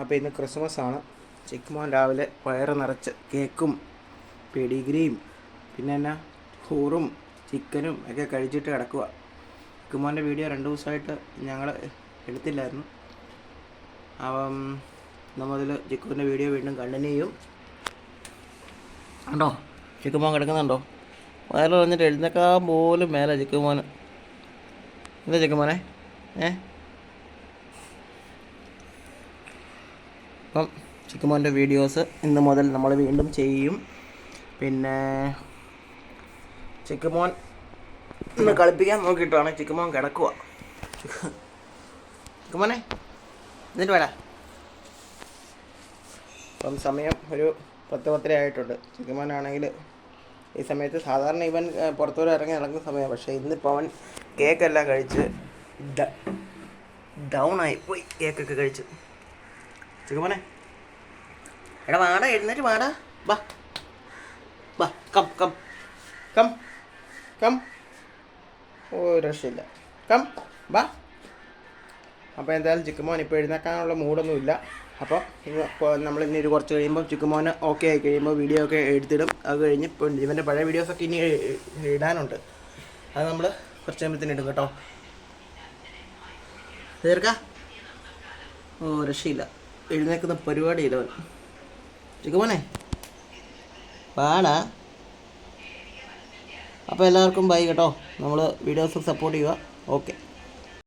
അപ്പോൾ ഇന്ന് ക്രിസ്മസ് ആണ്. ചിക്കുമോൻ രാവിലെ വയറ് നിറച്ച് കേക്കും പെഡിഗ്രിയും പിന്നെ എന്നാ ചോറും ചിക്കനും ഒക്കെ കഴിച്ചിട്ട് കിടക്കുക ചിക്കുമോന്റെ വീഡിയോ രണ്ട് ദിവസമായിട്ട് ഞങ്ങൾ എടുത്തില്ലായിരുന്നു. അപ്പം നമ്മതിൽ മുതൽ ചിക്കുവിന്റെ വീഡിയോ വീണ്ടും കണ്ടിന്യൂ ചെയ്യും. ഉണ്ടോ ചിക്കുമോൻ കിടക്കുന്നുണ്ടോ? വയറ് പറഞ്ഞിട്ട് എഴുന്നേക്കാൻ പോലും മേലെ ചിക്കുമോന്. എന്താ ചിക്കുമോനെ? ഏ? അപ്പം ചിക്കുമോന്റെ വീഡിയോസ് ഇന്ന് മുതൽ നമ്മൾ വീണ്ടും ചെയ്യും. പിന്നെ ചിക്കുമോൻ ഇന്ന് കളിപ്പിക്കാൻ നോക്കിയിട്ടാണ് ചിക്കുമോൻ കിടക്കുക ചിക്കുമോനെ എന്നിട്ട് വേടാ അപ്പം സമയം ഒരു പത്ത് പത്തര ആയിട്ടുണ്ട്. ചിക്കുമോനാണെങ്കിൽ ഈ സമയത്ത് സാധാരണ ഇവൻ ഏഹ്, പുറത്തൂടെ ഇറങ്ങി നടക്കുന്ന സമയമാണ് പക്ഷേ ഇന്നിപ്പോൾ അവൻ കേക്കെല്ലാം കഴിച്ച് ഡൗൺ ആയി പോയി. കേക്കൊക്കെ കഴിച്ച്. ചിക്കുമോനെ എടാ വാടാ എഴുന്നേറ്റ് വാടാ. വാ. വാ കം കം. കം. കം. ഓ രക്ഷയില്ല. കം. വാ. അപ്പോൾ എന്തായാലും ചിക്കുമോൻ ഇപ്പോൾ എഴുന്നേക്കാനുള്ള മൂഡൊന്നും ഇല്ല അപ്പോൾ നമ്മൾ ഇനി ഒരു കുറച്ച് കഴിയുമ്പോൾ ചിക്കുമോന് ഓക്കെ ആയി കഴിയുമ്പോൾ വീഡിയോ ഒക്കെ എടുത്തിടും. അത് കഴിഞ്ഞ് ഇപ്പോൾ ഇവന്റെ പഴയ വീഡിയോസൊക്കെ ഇനി ഇടാനുണ്ട്. അത് നമ്മൾ കുറച്ച് കഴിയുമ്പത്തിന് ഇടും കേട്ടോ. തീർക്ക ഓ രക്ഷയില്ല. എഴുന്നേക്കുന്ന പരിപാടിയില്ല അവൻ. ചിക്കുമോനെ പാടാ. അപ്പോൾ എല്ലാവർക്കും ബൈ കേട്ടോ. നമ്മൾ വീഡിയോസ് സപ്പോർട്ട് ചെയ്യുക. ഓക്കെ